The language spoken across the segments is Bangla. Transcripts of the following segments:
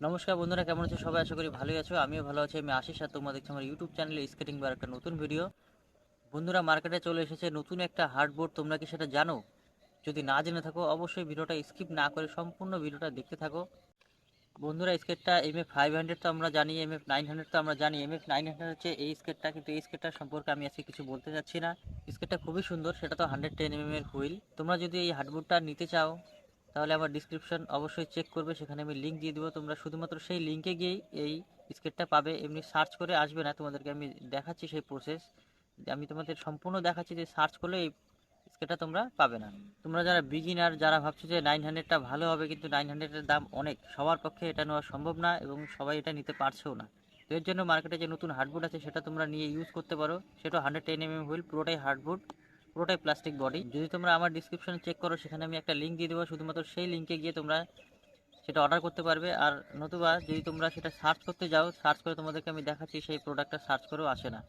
নমস্কার বন্ধুরা, কেমন আছো? সবাই আশা করি ভালোই আছো। আমিও ভালো আছি। আমি আশিস আর তোমরা দেখছ আমার ইউটিউব চ্যানেলে স্কেটিং বার একটা নতুন ভিডিও বন্ধুরা মার্কেটে চলে এসেছে নতুন একটা হার্ডবোর্ড তোমরা কি সেটা জানো? যদি না জেনে থাকো, অবশ্যই ভিডিওটা স্কিপ না করে সম্পূর্ণ ভিডিওটা দেখতে থাকো। বন্ধুরা স্কেটটা এম এফ ফাইভ হান্ড্রেড তো আমরা জানি এম এফ নাইন হান্ড্রেড তো আমরা জানি। এম এফ নাইন হান্ড্রেড হচ্ছে এই স্কেটটা কিন্তু এই স্কেটটা সম্পর্কে আমি আজকে কিছু বলতে চাচ্ছি না। স্কেটটা খুবই সুন্দর, সেটা তো হান্ড্রেড টেন এম এম এর হুইল। তোমরা যদি এই হার্ডবোর্ডটা নিতে চাও তাহলে আমার ডিসক্রিপশন অবশ্যই চেক করবে, সেখানে আমি লিঙ্ক দিয়ে দেবো। তোমরা শুধুমাত্র সেই লিঙ্কে গিয়েই এই স্কেটটা পাবে। এমনি সার্চ করে আসবে না, তোমাদেরকে আমি দেখাচ্ছি সেই প্রসেস আমি তোমাদের সম্পূর্ণ দেখাচ্ছি যে সার্চ করলে এই স্কেটটা তোমরা পাবে না। তোমরা যারা বিগিনার যারা ভাবছ যে নাইন হান্ড্রেডটা ভালো হবে, কিন্তু নাইন হান্ড্রেডের দাম অনেক, সবার পক্ষে এটা নেওয়া সম্ভব না এবং সবাই এটা নিতে পারছেও না। তো এর জন্য মার্কেটে যে নতুন হার্ডবোর্ড আছে, সেটা তোমরা নিয়ে ইউজ করতে পারো। সেটা hundred ten M M wheel পুরোটাই হার্ডবোর্ড পুরোটাই প্লাস্টিক বডি যদি তোমরা আমার ডিসক্রিপশনে চেক করো, সেখানে আমি একটা লিঙ্ক দিয়ে দেবো। শুধুমাত্র সেই লিঙ্কে গিয়ে তোমরা সেটা অর্ডার করতে পারবে। আর নতুবা যদি তোমরা সেটা সার্চ করতে যাও সার্চ করে তোমাদেরকে আমি দেখাচ্ছি, সেই প্রোডাক্টটা সার্চ করেও আসে না।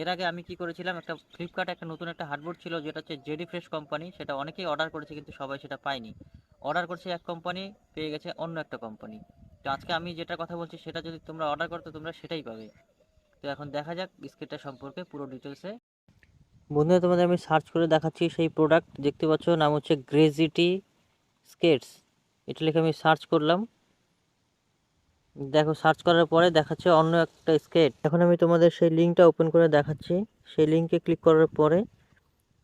এর আগে আমি কি করেছিলাম, একটা ফ্লিপকার্টে একটা নতুন একটা হার্ডবোর্ড ছিল, যেটা হচ্ছে জেডি ফ্রেশ কোম্পানি সেটা অনেকেই অর্ডার করেছে, কিন্তু সবাই সেটা পায়নি। অর্ডার করছে এক কোম্পানি পেয়ে গেছে অন্য একটা কোম্পানি তো আজকে আমি যেটা কথা বলছি, সেটা যদি তোমরা অর্ডার করো, তো তোমরা সেটাই পাবে। তো এখন দেখা যাক বিস্কিটটা সম্পর্কে পুরো ডিটেলসে বন্ধুরা, তোমাদের আমি সার্চ করে দেখাচ্ছি সেই প্রোডাক্ট দেখতে পাচ্ছ, নাম হচ্ছে গ্রেজিটি স্কেটস এটা লিখে আমি সার্চ করলাম। দেখো সার্চ করার পরে দেখাচ্ছে অন্য একটা স্কেট এখন আমি তোমাদের সেই লিঙ্কটা ওপেন করে দেখাচ্ছি। সেই লিঙ্কে ক্লিক করার পরে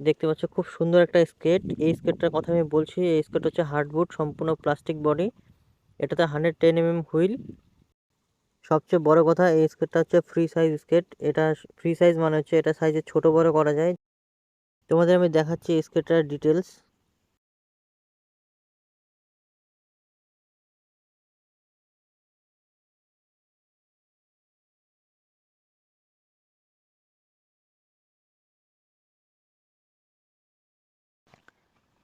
দেখতে পাচ্ছ, খুব সুন্দর একটা স্কেট এই স্কেটটার কথা আমি বলছি, এই স্কেট হচ্ছে হার্ডবোর্ড সম্পূর্ণ প্লাস্টিক বডি এটাতে হান্ড্রেড টেন এম হুইল সবচেয়ে বড় কথা এই স্কেটটা হচ্ছে ফ্রি সাইজ স্কেট এটা ফ্রি সাইজ মানে হচ্ছে এটা সাইজে ছোট বড় করা যায়। তোমাদের আমি দেখাচ্ছি এই স্কেটটার ডিটেলস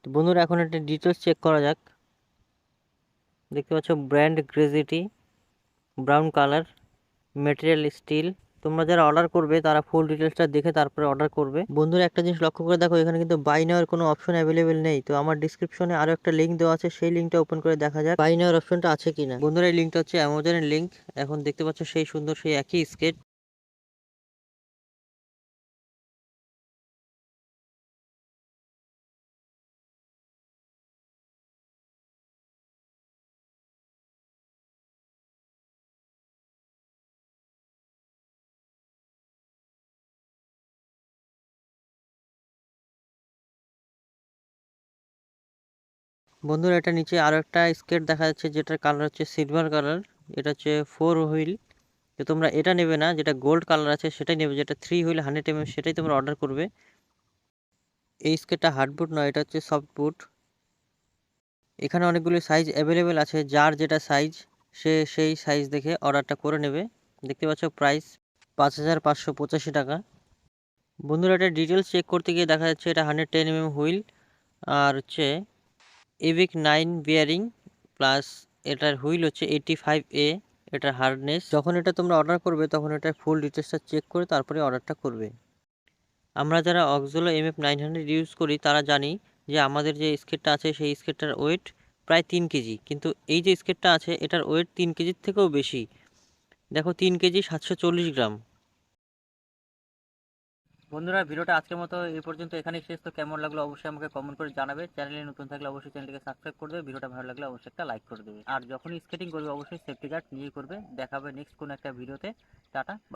তো বন্ধুরা, এখন একটা ডিটেলস চেক করা যাক। দেখতে পাচ্ছ ব্র্যান্ড গ্রেজিটি ব্রাউন কালার মেটেরিয়াল স্টিল তোমরা যারা অর্ডার করবে, তারা ফুল ডিটেলসটা দেখে তারপরে অর্ডার করবে। বন্ধুরা, একটা জিনিস লক্ষ্য করে দেখো, এখানে কিন্তু বাই নেওয়ার কোনো অপশন অ্যাভেলেবেল নেই। তো আমার ডিসক্রিপশনে আরও একটা লিঙ্ক দেওয়া আছে, সেই লিঙ্কটা ওপেন করে দেখা যাক বাই নেওয়ার অপশনটা আছে কিনা। বন্ধুরা, এই লিঙ্কটা হচ্ছে অ্যামাজনের লিঙ্ক এখন দেখতে পাচ্ছ, সেই সুন্দর, সেই একই স্কেট বন্ধুরা, এটা নিচে আরও একটা স্কেট দেখা যাচ্ছে, যেটার কালার হচ্ছে সিলভার কালার এটা হচ্ছে ফোর হুইল তো তোমরা এটা নেবে না, যেটা গোল্ড কালার আছে সেটাই নেবে, যেটা থ্রি হুইল হান্ড্রেড এম সেটাই তোমরা অর্ডার করবে। এই স্কেটটা হার্ডবুট নয়, এটা হচ্ছে সফট বুট এখানে অনেকগুলি সাইজ অ্যাভেলেবেল আছে, যার যেটা সাইজ সে সেই সাইজ দেখে অর্ডারটা করে নেবে। দেখতে পাচ্ছ প্রাইস পাঁচ হাজার পাঁচশো পঁচাশি টাকা। বন্ধুরা, এটা ডিটেলস চেক করতে গিয়ে দেখা যাচ্ছে এটা হান্ড্রেড টেন এম হুইল আর হচ্ছে এভিক নাইন বিয়ারিং প্লাস এটার হুইল হচ্ছে এইটি ফাইভ এ এটার হার্ডনেস যখন এটা তোমরা অর্ডার করবে, তখন এটার ফুল ডিটেলসটা চেক করে তারপরে অর্ডারটা করবে। আমরা যারা অক্সোলো M F nine hundred use করি, তারা জানি যে আমাদের যে স্কেটটা আছে, সেই স্কেটটার ওয়েট প্রায় তিন কেজি। কিন্তু এই যে স্কেটটা আছে, এটার ওয়েট তিন কেজির থেকেও বেশি। দেখো, তিন কেজি সাতশো চল্লিশ গ্রাম। বন্ধুরা, ভিডিওটা আজকের মতো এই পর্যন্ত। এখানেই শেষ। তো কেমন লাগল অবশ্যই আমাকে কমেন্ট করে জানাবে। চ্যানেলে নতুন থাকলে অবশ্যই চ্যানেলটিকে সাবস্ক্রাইব করবে ভিডিওটা ভালো লাগলে অবশ্যই একটা লাইক করে দেবে। আর যখনই স্কেটিং করবে, অবশ্যই সেফটি গার্ড নিয়ে করবে। দেখাবে নেক্সট কোনো একটা ভিডিওতে টাটা।